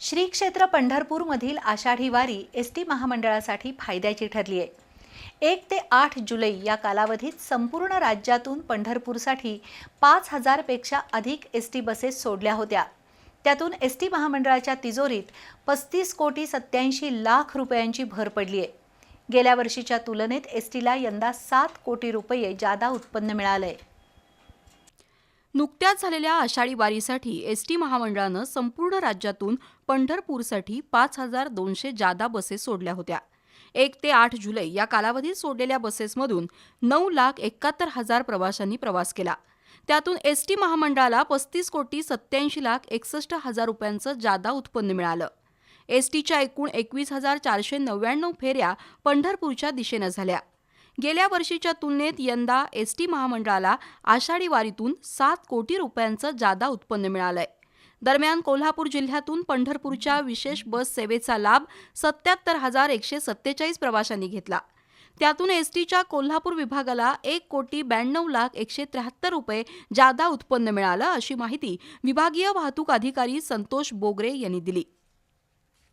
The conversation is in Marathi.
श्री क्षेत्र पंढरपूरमधील आषाढी वारी एस टी महामंडळासाठी फायद्याची ठरली आहे एक ते आठ जुलै या कालावधीत संपूर्ण राज्यातून पंढरपूरसाठी पाच हजारपेक्षा अधिक एस टी बसेस सोडल्या होत्या. त्यातून एस टी महामंडळाच्या तिजोरीत पस्तीस कोटी सत्याऐंशी लाख रुपयांची भर पडली आहे गेल्या वर्षीच्या तुलनेत एस टीला यंदा सात कोटी रुपये जादा उत्पन्न मिळालं आहे नुकत्याच झालेल्या आषाढी वारीसाठी एस टी महामंडळानं संपूर्ण राज्यातून पंढरपूरसाठी पाच हजार दोनशे जादा बसेस सोडल्या होत्या. एक ते आठ जुलै या कालावधीत सोडलेल्या बसेसमधून नऊ लाख एकाहत्तर हजार प्रवाशांनी प्रवास केला. त्यातून एस टी महामंडळाला पस्तीस कोटी सत्याऐंशी लाख एकसष्ट हजार रुपयांचं जादा उत्पन्न मिळालं. एस टीच्या एकूण एकवीस हजार चारशे नव्याण्णव फेऱ्या पंढरपूरच्या दिशेनं झाल्या. गेल्या वर्षीच्या तुलनेत यंदा एस टी महामंडळाला आषाढी वारीतून सात कोटी रुपयांचं जादा उत्पन्न मिळालंय. दरम्यान कोल्हापूर जिल्ह्यातून पंढरपूरच्या विशेष बस सेवेचा लाभ सत्याहत्तर हजार एकशे सत्तेचाळीस प्रवाशांनी घेतला. त्यातून एस टीच्या कोल्हापूर विभागाला एक कोटी ब्याण्णव लाख एकशे त्र्याहत्तर रुपये जादा उत्पन्न मिळालं अशी माहिती विभागीय वाहतूक अधिकारी संतोष बोगरे यांनी दिली.